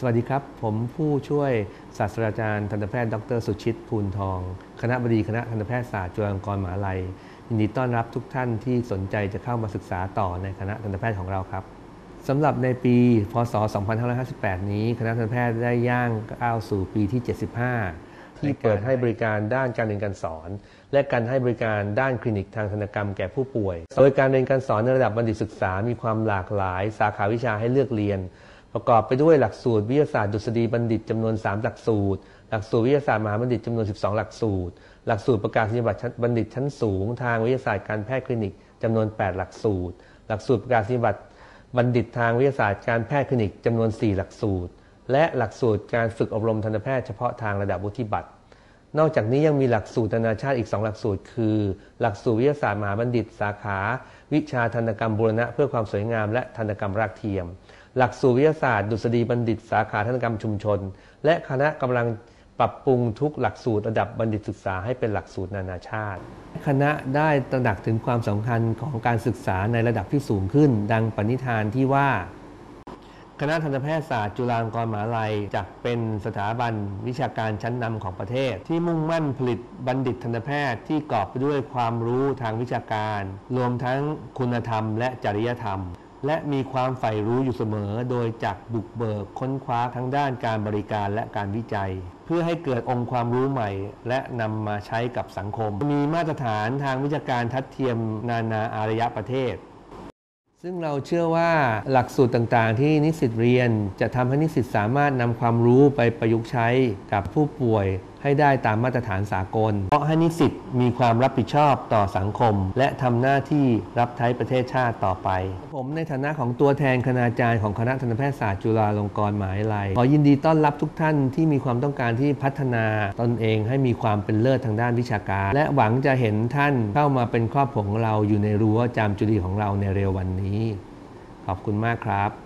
สวัสดีครับ ผมผู้ช่วยศาสตราจารย์ทันตแพทย์ดรสุชิตภูลทอง คณะบดีคณะทันตแพทยศาสตร์จุฬาลงกรณ์มหาลัยยินดีต้อนรับทุกท่านที่สนใจจะเข้ามาศึกษาต่อในคณะทันตแพทย์ของเราครับสำหรับในปีพศ 2558 นี้ คณะทันตแพทย์ได้ย่างก้าวสู่ปีที่ 75 ที่เปิดให้บริการด้านการเรียนการสอน และการให้บริการด้านคลินิกทางศัลยกรรมแก่ผู้ป่วย โดยการเรียนการสอนในระดับบัณฑิตศึกษา มีความหลากหลาย สาขาวิชาให้เลือกเรียน ประกอบไปด้วยหลักสูตรวิทยาศาสตร์ดุษฎีบัณฑิตจำนวน 3 หลักสูตร หลักสูตรวิทยาศาสตร์มหาบัณฑิตจำนวน 12 หลักสูตร หลักสูตรประกาศนียบัตรบัณฑิตชั้นสูง ทางวิทยาศาสตร์การแพทย์คลินิกจำนวน 8 หลักสูตร หลักสูตรประกาศนียบัตรบัณฑิตทางวิทยาศาสตร์การแพทย์คลินิกจำนวน 4 หลักสูตร และหลักสูตรการฝึกอบรมทันตแพทย์เฉพาะทางระดับวุฒิบัตรนอกจากนี้ยังมีหลักสูตรนานาชาติอีก 2 หลักสูตร คือ หลักสูตรวิทยาศาสตร์มหาบัณฑิต สาขา วิชาทันตกรรมบูรณะเพื่อความสวยงามและทันตกรรมรากเทียม หลักสูตรวิทยาศาสตร์ดุษฎีบัณฑิต สาขาทันตกรรมชุมชน และคณะกำลังปรับปรุงทุกหลักสูตรระดับบัณฑิตศึกษาให้เป็นหลักสูตรนานาชาติ คณะได้ตระหนักถึงความสำคัญของการศึกษาในระดับที่สูงขึ้น ดังปณิธานที่ว่า คณะทันตแพทยศาสตร์จุฬาลงกรณ์มหาลัยจะเป็นสถาบันวิชาการชั้นนำของประเทศ ที่มุ่งมั่นผลิตบัณฑิตทันตแพทย์ที่กอบไปด้วยความรู้ทางวิชาการ รวมทั้งคุณธรรมและจริยธรรม และมีความใฝ่รู้อยู่เสมอ โดยจักบุกเบิกค้นคว้าทั้งด้านการบริการและการวิจัย เพื่อให้เกิดองค์ความรู้ใหม่ และนำมาใช้กับสังคม มีมาตรฐานทางวิชาการทัดเทียมนานาอารยประเทศ ซึ่งเราเชื่อว่าหลักสูตรต่างๆ ที่นิสิตเรียน จะทำให้นิสิตสามารถนำความรู้ไปประยุกต์ใช้กับผู้ป่วย ให้ได้ตามมาตรฐานสากล เพราะให้นิสิตมีความรับผิดชอบต่อสังคม และทำหน้าที่รับใช้ประเทศชาติต่อไป ผมในฐานะของตัวแทนคณาจารย์ของคณะทันตแพทยศาสตร์จุฬาลงกรณ์มหาวิทยาลัยขอยินดีต้อนรับทุกท่านที่มีความต้องการที่พัฒนาตนเองให้มีความเป็นเลิศทางด้านวิชาการ และหวังจะเห็นท่านเข้ามาเป็นครอบครัวของเราอยู่ในรั้วจามจุรีของเราในเร็ววันนี้ ขอบคุณมากครับ